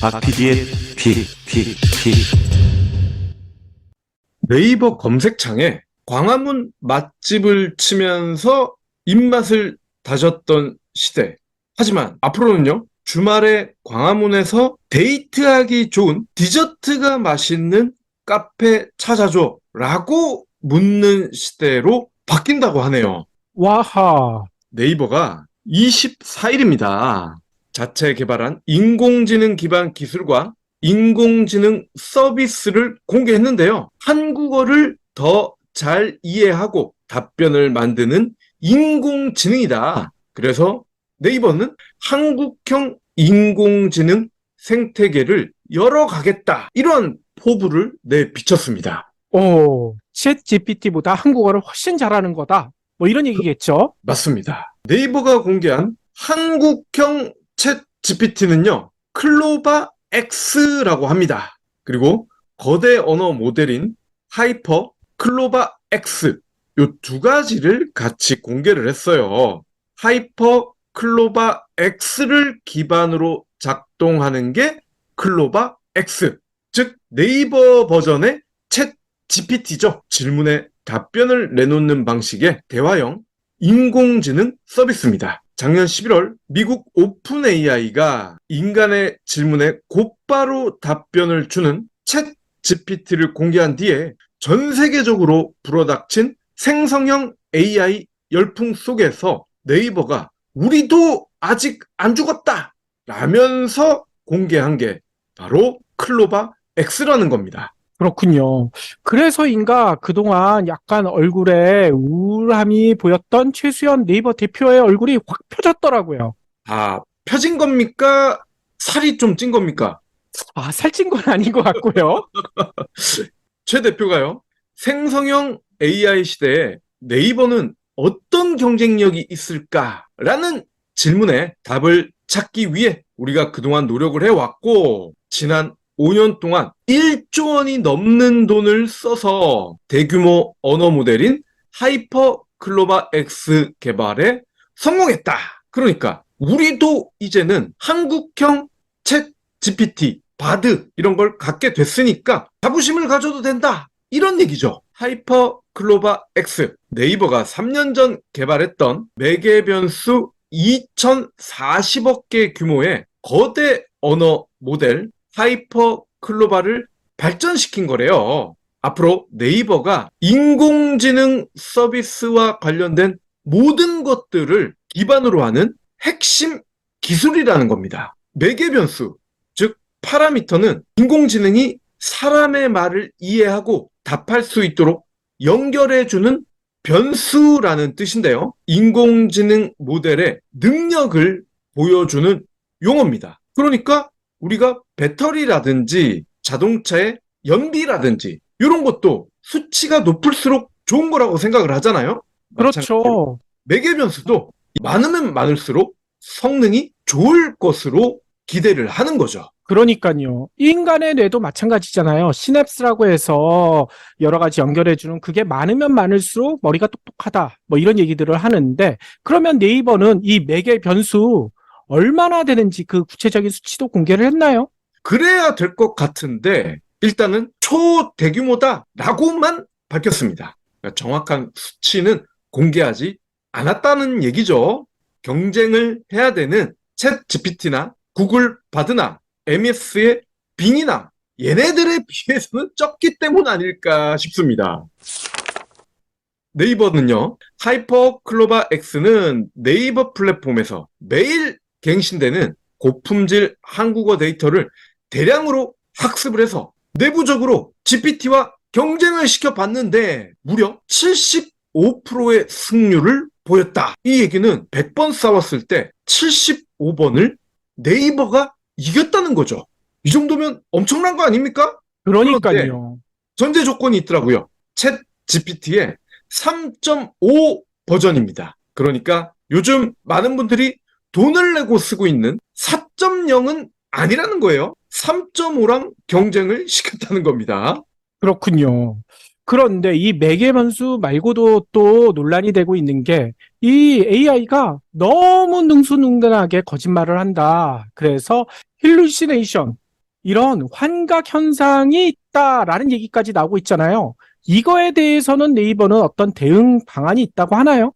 박PD의 픽픽픽 네이버 검색창에 광화문 맛집을 치면서 입맛을 다졌던 시대. 하지만 앞으로는요, 주말에 광화문에서 데이트하기 좋은 디저트가 맛있는 카페 찾아줘 라고 묻는 시대로 바뀐다고 하네요. 와하. 네이버가 24일입니다. 자체 개발한 인공지능 기반 기술과 인공지능 서비스를 공개했는데요. 한국어를 더 잘 이해하고 답변을 만드는 인공지능이다. 그래서 네이버는 한국형 인공지능 생태계를 열어가겠다. 이런 포부를 내비쳤습니다. 오, 챗 GPT보다 한국어를 훨씬 잘하는 거다. 뭐 이런 얘기겠죠? 맞습니다. 네이버가 공개한 한국형 챗 GPT는요, 클로바 X라고 합니다. 그리고 거대 언어 모델인 하이퍼 클로바 X 요 두 가지를 같이 공개를 했어요. 하이퍼 클로바 X를 기반으로 작동하는 게 클로바 X, 즉 네이버 버전의 챗 GPT죠. 질문에 답변을 내놓는 방식의 대화형 인공지능 서비스입니다. 작년 11월 미국 오픈 AI가 인간의 질문에 곧바로 답변을 주는 챗 GPT를 공개한 뒤에 전 세계적으로 불어닥친 생성형 AI 열풍 속에서 네이버가 우리도 아직 안 죽었다! 라면서 공개한 게 바로 클로바 X라는 겁니다. 그렇군요. 그래서인가 그동안 약간 얼굴에 우울함이 보였던 최수연 네이버 대표의 얼굴이 확 펴졌더라고요. 아, 펴진 겁니까? 살이 좀 찐 겁니까? 아, 살찐 건 아닌 것 같고요. 최 대표가요. 생성형 AI 시대에 네이버는 어떤 경쟁력이 있을까라는 질문에 답을 찾기 위해 우리가 그동안 노력을 해왔고 지난 5년 동안 1조 원이 넘는 돈을 써서 대규모 언어 모델인 하이퍼 클로바 X 개발에 성공했다. 그러니까 우리도 이제는 한국형 챗 GPT, 바드 이런 걸 갖게 됐으니까 자부심을 가져도 된다. 이런 얘기죠. 하이퍼 클로바 X 네이버가 3년 전 개발했던 매개 변수 2040억 개 규모의 거대 언어 모델 하이퍼 클로바를 발전시킨 거래요. 앞으로 네이버가 인공지능 서비스와 관련된 모든 것들을 기반으로 하는 핵심 기술이라는 겁니다. 매개 변수, 즉 파라미터는 인공지능이 사람의 말을 이해하고 답할 수 있도록 연결해주는 변수라는 뜻인데요. 인공지능 모델의 능력을 보여주는 용어입니다. 그러니까 우리가 배터리라든지 자동차의 연비라든지 이런 것도 수치가 높을수록 좋은 거라고 생각을 하잖아요. 그렇죠. 매개 변수도 많으면 많을수록 성능이 좋을 것으로 기대를 하는 거죠. 그러니까요. 인간의 뇌도 마찬가지잖아요. 시냅스라고 해서 여러 가지 연결해주는 그게 많으면 많을수록 머리가 똑똑하다. 뭐 이런 얘기들을 하는데 그러면 네이버는 이 매개 변수 얼마나 되는지 그 구체적인 수치도 공개를 했나요? 그래야 될 것 같은데 일단은 초대규모다라고만 밝혔습니다. 그러니까 정확한 수치는 공개하지 않았다는 얘기죠. 경쟁을 해야 되는 챗 GPT나 구글 바드나 MS의 빙이나 얘네들에 비해서는 적기 때문 아닐까 싶습니다. 네이버는요, 하이퍼 클로바 X는 네이버 플랫폼에서 매일 갱신되는 고품질 한국어 데이터를 대량으로 학습을 해서 내부적으로 GPT와 경쟁을 시켜봤는데 무려 75%의 승률을 보였다. 이 얘기는 100번 싸웠을 때 75번을 네이버가 이겼다는 거죠. 이 정도면 엄청난 거 아닙니까? 그러니까요. 전제 조건이 있더라고요. 챗 GPT의 3.5 버전입니다. 그러니까 요즘 많은 분들이 돈을 내고 쓰고 있는 4.0은 아니라는 거예요. 3.5랑 경쟁을 시켰다는 겁니다. 그렇군요. 그런데 이 매개 변수 말고도 또 논란이 되고 있는 게 이 AI가 너무 능수능란하게 거짓말을 한다. 그래서 힐루시네이션, 이런 환각 현상이 있다라는 얘기까지 나오고 있잖아요. 이거에 대해서는 네이버는 어떤 대응 방안이 있다고 하나요?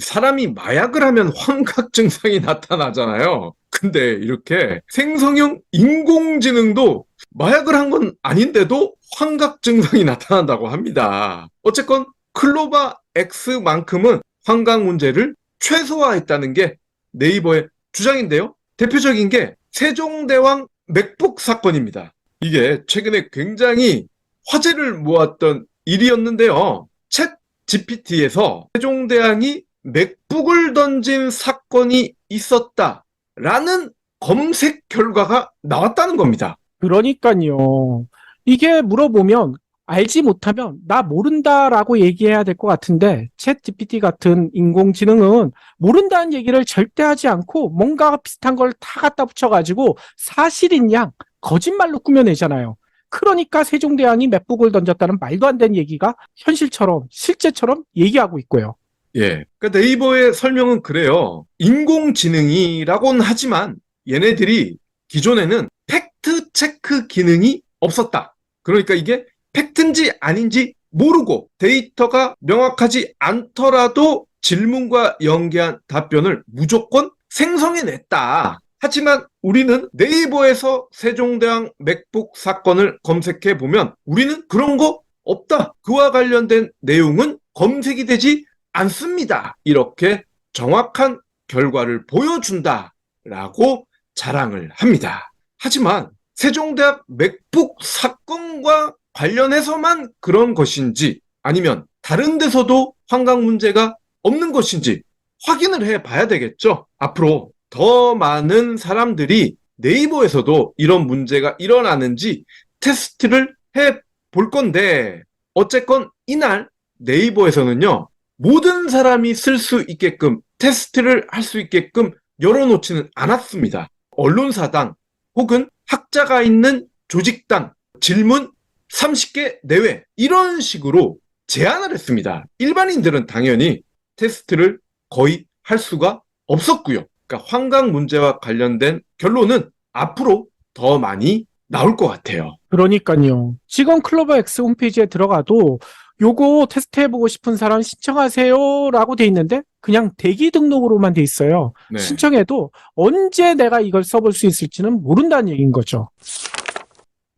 사람이 마약을 하면 환각 증상이 나타나잖아요. 근데 이렇게 생성형 인공지능도 마약을 한 건 아닌데도 환각 증상이 나타난다고 합니다. 어쨌건 클로바 X만큼은 환각 문제를 최소화했다는 게 네이버의 주장인데요. 대표적인 게 세종대왕 맥북 사건입니다. 이게 최근에 굉장히 화제를 모았던 일이었는데요. 챗 GPT에서 세종대왕이 맥북을 던진 사건이 있었다라는 검색 결과가 나왔다는 겁니다. 그러니까요. 이게 물어보면 알지 못하면 나 모른다라고 얘기해야 될 것 같은데 챗 GPT 같은 인공지능은 모른다는 얘기를 절대 하지 않고 뭔가 비슷한 걸 다 갖다 붙여가지고 사실인 양 거짓말로 꾸며내잖아요. 그러니까 세종대왕이 맥북을 던졌다는 말도 안 되는 얘기가 현실처럼 실제처럼 얘기하고 있고요. 예. 그러니까 네이버의 설명은 그래요. 인공지능이라고는 하지만 얘네들이 기존에는 팩트 체크 기능이 없었다. 그러니까 이게 팩트인지 아닌지 모르고 데이터가 명확하지 않더라도 질문과 연계한 답변을 무조건 생성해냈다. 하지만 우리는 네이버에서 세종대왕 맥북 사건을 검색해 보면 우리는 그런 거 없다. 그와 관련된 내용은 검색이 되지 않습니다. 이렇게 정확한 결과를 보여준다. 라고 자랑을 합니다. 하지만 세종대학 맥북 사건과 관련해서만 그런 것인지 아니면 다른 데서도 환각 문제가 없는 것인지 확인을 해 봐야 되겠죠. 앞으로 더 많은 사람들이 네이버에서도 이런 문제가 일어나는지 테스트를 해 볼 건데 어쨌건 이날 네이버에서는요 모든 사람이 쓸 수 있게끔 테스트를 할 수 있게끔 열어놓지는 않았습니다. 언론사당 혹은 학자가 있는 조직당 질문 30개 내외 이런 식으로 제한을 했습니다. 일반인들은 당연히 테스트를 거의 할 수가 없었고요. 그러니까 환각 문제와 관련된 결론은 앞으로 더 많이 나올 것 같아요. 그러니까요. 지금 클로버 X 홈페이지에 들어가도 요거 테스트해보고 싶은 사람 신청하세요라고 돼 있는데 그냥 대기 등록으로만 돼 있어요. 네. 신청해도 언제 내가 이걸 써볼 수 있을지는 모른다는 얘기인 거죠.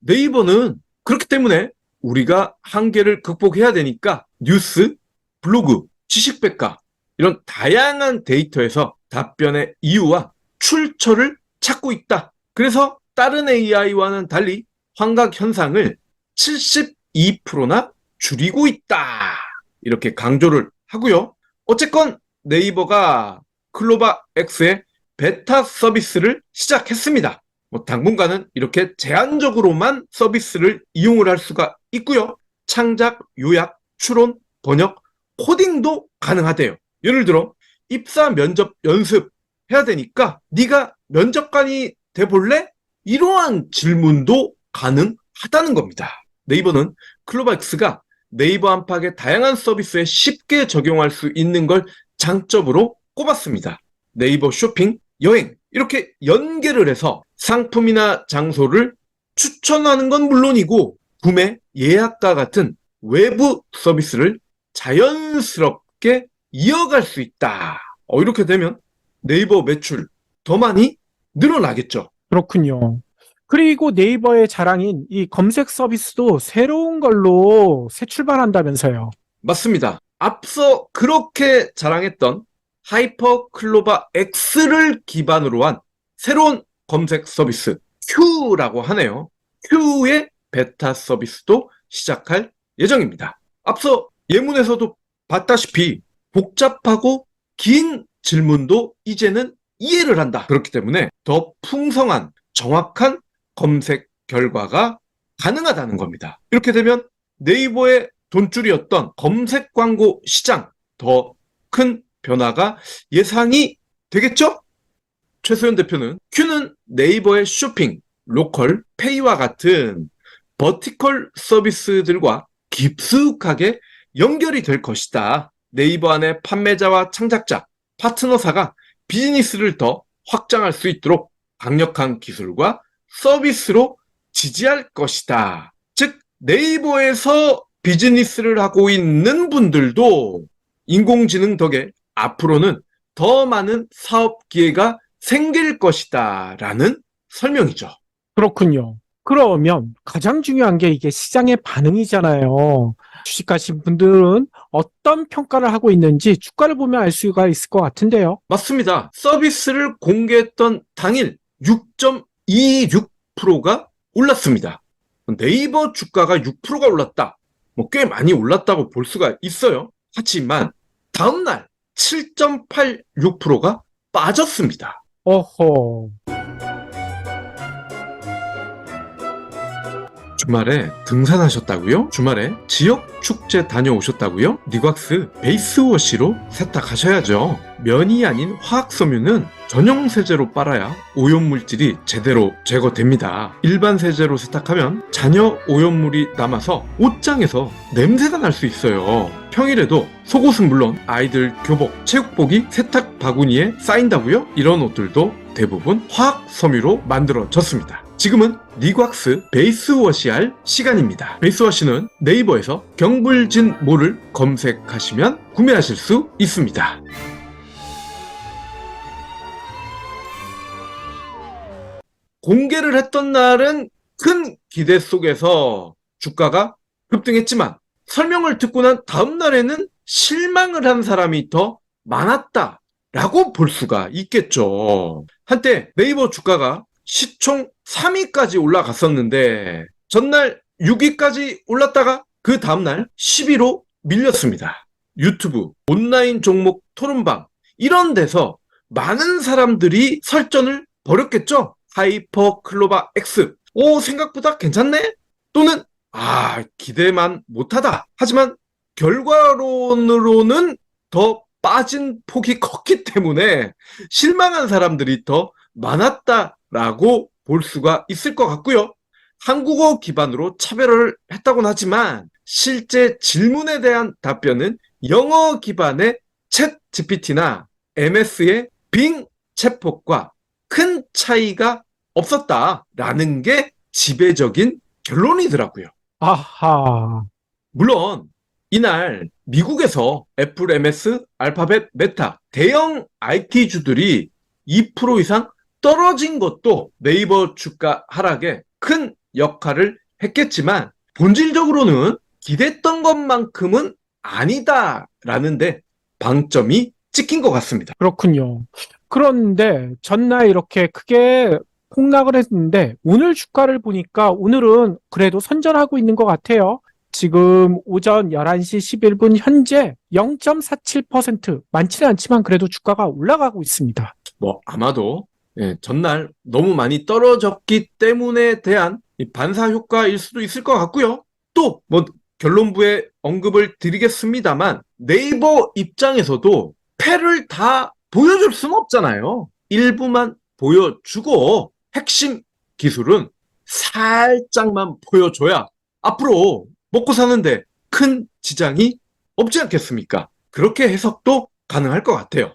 네이버는 그렇기 때문에 우리가 한계를 극복해야 되니까 뉴스, 블로그, 지식백과 이런 다양한 데이터에서 답변의 이유와 출처를 찾고 있다. 그래서 다른 AI와는 달리 환각 현상을 72%나 줄이고 있다. 이렇게 강조를 하고요. 어쨌건 네이버가 클로바 X의 베타 서비스를 시작했습니다. 뭐 당분간은 이렇게 제한적으로만 서비스를 이용을 할 수가 있고요. 창작, 요약, 추론, 번역, 코딩도 가능하대요. 예를 들어 입사 면접 연습 해야 되니까 네가 면접관이 돼 볼래? 이러한 질문도 가능하다는 겁니다. 네이버는 클로바엑스가 네이버 안팎의 다양한 서비스에 쉽게 적용할 수 있는 걸 장점으로 꼽았습니다. 네이버 쇼핑, 여행 이렇게 연계를 해서 상품이나 장소를 추천하는 건 물론이고 구매, 예약과 같은 외부 서비스를 자연스럽게 이어갈 수 있다. 어, 이렇게 되면 네이버 매출 더 많이 늘어나겠죠. 그렇군요. 그리고 네이버의 자랑인 이 검색 서비스도 새로운 걸로 새 출발한다면서요. 맞습니다. 앞서 그렇게 자랑했던 하이퍼 클로바 X를 기반으로 한 새로운 검색 서비스 Q라고 하네요. Q의 베타 서비스도 시작할 예정입니다. 앞서 예문에서도 봤다시피 복잡하고 긴 질문도 이제는 이해를 한다. 그렇기 때문에 더 풍성한 정확한 검색 결과가 가능하다는 겁니다. 이렇게 되면 네이버의 돈줄이었던 검색 광고 시장 더 큰 변화가 예상이 되겠죠? 최소연 대표는 Q는 네이버의 쇼핑, 로컬, 페이와 같은 버티컬 서비스들과 깊숙하게 연결이 될 것이다. 네이버 안에 판매자와 창작자, 파트너사가 비즈니스를 더 확장할 수 있도록 강력한 기술과 서비스로 지지할 것이다. 즉, 네이버에서 비즈니스를 하고 있는 분들도 인공지능 덕에 앞으로는 더 많은 사업 기회가 생길 것이다. 라는 설명이죠. 그렇군요. 그러면 가장 중요한 게 이게 시장의 반응이잖아요. 주식하신 분들은 어떤 평가를 하고 있는지 주가를 보면 알 수가 있을 것 같은데요. 맞습니다. 서비스를 공개했던 당일 6.26%가 올랐습니다. 네이버 주가가 6%가 올랐다. 뭐 꽤 많이 올랐다고 볼 수가 있어요. 하지만 다음날 7.86%가 빠졌습니다. 어허. 주말에 등산하셨다고요? 주말에 지역 축제 다녀오셨다고요? 니곽스 베이스워시로 세탁하셔야죠. 면이 아닌 화학섬유는 전용 세제로 빨아야 오염물질이 제대로 제거됩니다. 일반 세제로 세탁하면 잔여 오염물이 남아서 옷장에서 냄새가 날 수 있어요. 평일에도 속옷은 물론 아이들 교복, 체육복이 세탁 바구니에 쌓인다고요? 이런 옷들도 대부분 화학 섬유로 만들어졌습니다. 지금은 니곽스 베이스워시 할 시간입니다. 베이스워시는 네이버에서 경불진 모를 검색하시면 구매하실 수 있습니다. 공개를 했던 날은 큰 기대 속에서 주가가 급등했지만 설명을 듣고 난 다음 날에는 실망을 한 사람이 더 많았다라고 볼 수가 있겠죠. 한때 네이버 주가가 시총 3위까지 올라갔었는데 전날 6위까지 올랐다가 그 다음날 10위로 밀렸습니다. 유튜브, 온라인 종목 토론방 이런 데서 많은 사람들이 설전을 벌였겠죠. 하이퍼 클로바 X. 오, 생각보다 괜찮네? 또는 아, 기대만 못하다. 하지만 결과론으로는 더 빠진 폭이 컸기 때문에 실망한 사람들이 더 많았다라고 볼 수가 있을 것 같고요. 한국어 기반으로 차별을 했다고는 하지만 실제 질문에 대한 답변은 영어 기반의 챗 GPT나 MS의 빙 챗봇과 큰 차이가 없었다라는 게 지배적인 결론이더라고요. 아하. 물론 이날 미국에서 애플, MS, 알파벳, 메타 대형 IT주들이 2% 이상 떨어진 것도 네이버 주가 하락에 큰 역할을 했겠지만 본질적으로는 기대했던 것만큼은 아니다라는데 방점이 찍힌 것 같습니다. 그렇군요. 그런데 전날 이렇게 크게 폭락을 했는데 오늘 주가를 보니까 오늘은 그래도 선전하고 있는 것 같아요. 지금 오전 11시 11분 현재 0.47% 많지는 않지만 그래도 주가가 올라가고 있습니다. 뭐 아마도 예, 전날 너무 많이 떨어졌기 때문에 대한 이 반사 효과일 수도 있을 것 같고요. 또 뭐 결론부에 언급을 드리겠습니다만 네이버 입장에서도 패를 다 보여줄 수는 없잖아요. 일부만 보여주고 핵심 기술은 살짝만 보여줘야 앞으로 먹고 사는데 큰 지장이 없지 않겠습니까? 그렇게 해석도 가능할 것 같아요.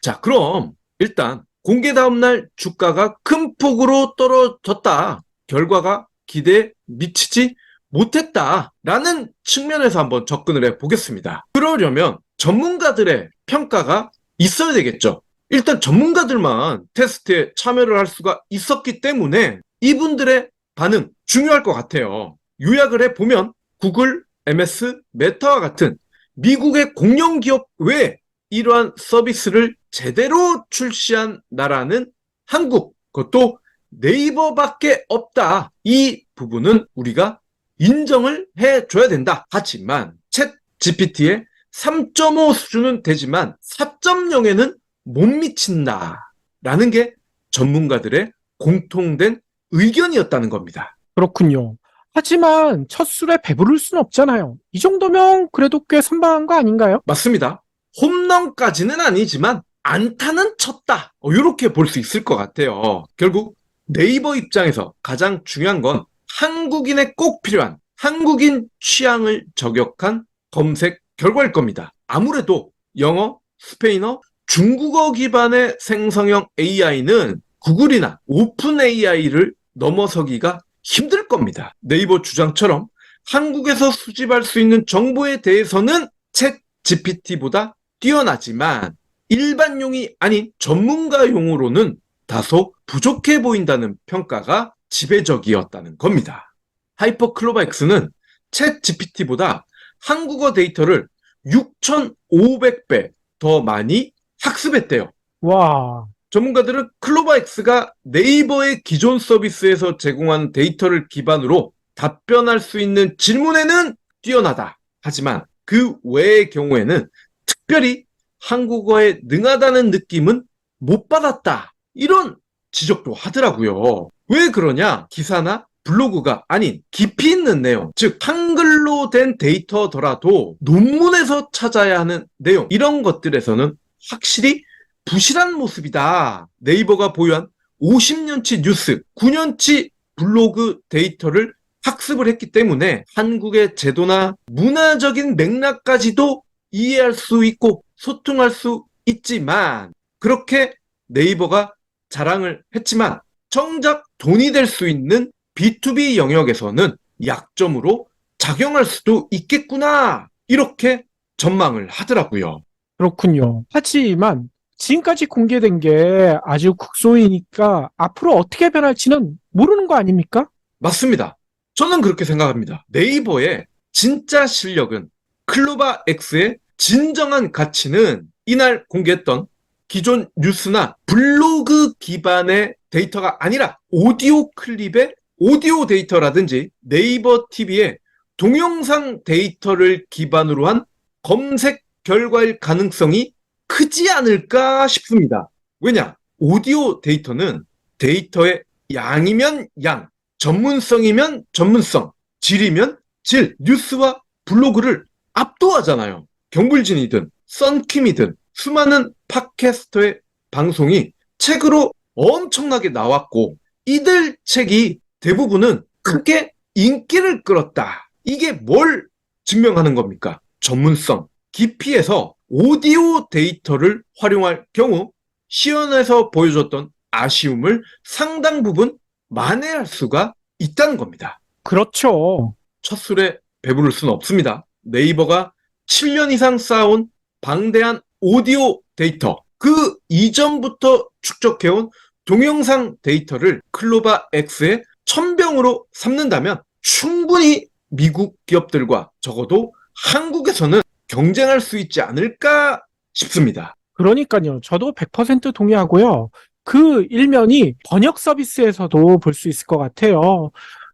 자, 그럼 일단 공개 다음날 주가가 큰 폭으로 떨어졌다. 결과가 기대에 미치지 못했다라는 측면에서 한번 접근을 해 보겠습니다. 그러려면 전문가들의 평가가 있어야 되겠죠. 일단 전문가들만 테스트에 참여를 할 수가 있었기 때문에 이분들의 반응 중요할 것 같아요. 요약을 해 보면 구글, MS, 메타와 같은 미국의 공룡 기업 외에 이러한 서비스를 제대로 출시한 나라는 한국, 그것도 네이버밖에 없다. 이 부분은 우리가 인정을 해줘야 된다. 하지만 챗 GPT의 3.5 수준은 되지만 4.0에는 못 미친다. 라는 게 전문가들의 공통된 의견이었다는 겁니다. 그렇군요. 하지만 첫 술에 배부를 수는 없잖아요. 이 정도면 그래도 꽤 선방한 거 아닌가요? 맞습니다. 홈런까지는 아니지만 안타는 쳤다. 이렇게 볼 수 있을 것 같아요. 결국 네이버 입장에서 가장 중요한 건 한국인에 꼭 필요한 한국인 취향을 저격한 검색 결과일 겁니다. 아무래도 영어, 스페인어, 중국어 기반의 생성형 AI는 구글이나 오픈 AI를 넘어서기가 힘들 겁니다. 네이버 주장처럼 한국에서 수집할 수 있는 정보에 대해서는 챗 GPT보다 뛰어나지만 일반용이 아닌 전문가용으로는 다소 부족해 보인다는 평가가 지배적이었다는 겁니다. 하이퍼 클로바엑스는 챗 GPT보다 한국어 데이터를 6,500배 더 많이 학습했대요. 와, 전문가들은 클로바엑스가 네이버의 기존 서비스에서 제공한 데이터를 기반으로 답변할 수 있는 질문에는 뛰어나다. 하지만 그 외의 경우에는 특별히 한국어에 능하다는 느낌은 못 받았다. 이런 지적도 하더라고요. 왜 그러냐? 기사나 블로그가 아닌 깊이 있는 내용, 즉 한글로 된 데이터더라도 논문에서 찾아야 하는 내용 이런 것들에서는 확실히 부실한 모습이다. 네이버가 보유한 50년치 뉴스, 9년치 블로그 데이터를 학습을 했기 때문에 한국의 제도나 문화적인 맥락까지도 이해할 수 있고 소통할 수 있지만 그렇게 네이버가 자랑을 했지만 정작 돈이 될 수 있는 B2B 영역에서는 약점으로 작용할 수도 있겠구나. 이렇게 전망을 하더라고요. 그렇군요. 하지만 지금까지 공개된 게 아주 국소이니까 앞으로 어떻게 변할지는 모르는 거 아닙니까? 맞습니다. 저는 그렇게 생각합니다. 네이버의 진짜 실력은 클로바 X의 진정한 가치는 이날 공개했던 기존 뉴스나 블로그 기반의 데이터가 아니라 오디오 클립의 오디오 데이터라든지 네이버 TV의 동영상 데이터를 기반으로 한 검색 결과일 가능성이 크지 않을까 싶습니다. 왜냐? 오디오 데이터는 데이터의 양이면 양, 전문성이면 전문성, 질이면 질, 뉴스와 블로그를 압도하잖아요. 경불진이든 썬킴이든 수많은 팟캐스터의 방송이 책으로 엄청나게 나왔고 이들 책이 대부분은 크게 인기를 끌었다. 이게 뭘 증명하는 겁니까? 전문성, 깊이에서 오디오 데이터를 활용할 경우 시연에서 보여줬던 아쉬움을 상당 부분 만회할 수가 있다는 겁니다. 그렇죠. 첫 술에 배부를 수는 없습니다. 네이버가 7년 이상 쌓아온 방대한 오디오 데이터, 그 이전부터 축적해온 동영상 데이터를 클로바 X의 천병으로 삼는다면 충분히 미국 기업들과 적어도 한국에서는 경쟁할 수 있지 않을까 싶습니다. 그러니까요. 저도 100% 동의하고요. 그 일면이 번역 서비스에서도 볼 수 있을 것 같아요.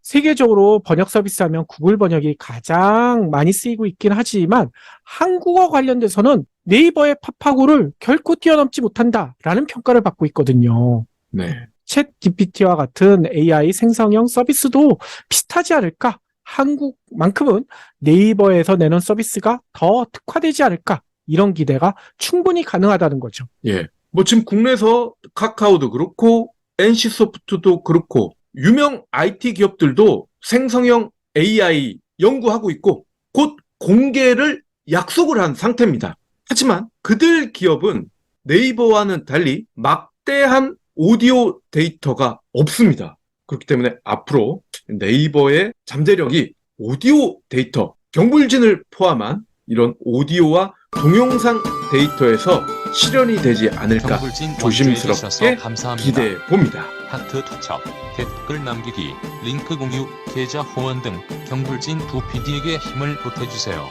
세계적으로 번역 서비스 하면 구글 번역이 가장 많이 쓰이고 있긴 하지만 한국어 관련돼서는 네이버의 팝하고를 결코 뛰어넘지 못한다라는 평가를 받고 있거든요. 네. 챗 GPT와 같은 AI 생성형 서비스도 비슷하지 않을까? 한국만큼은 네이버에서 내는 서비스가 더 특화되지 않을까? 이런 기대가 충분히 가능하다는 거죠. 예. 뭐 지금 국내에서 카카오도 그렇고 NC소프트도 그렇고 유명 IT 기업들도 생성형 AI 연구하고 있고 곧 공개를 약속을 한 상태입니다. 하지만 그들 기업은 네이버와는 달리 막대한 오디오 데이터가 없습니다. 그렇기 때문에 앞으로 네이버의 잠재력이 오디오 데이터, 경불진을 포함한 이런 오디오와 동영상 데이터에서 실현이 되지 않을까 조심스럽게. 기대해 봅니다. 하트 투척, 댓글 남기기, 링크 공유, 계좌 후원 등 경불진 두 PD에게 힘을 보태주세요.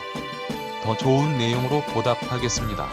더 좋은 내용으로 보답하겠습니다.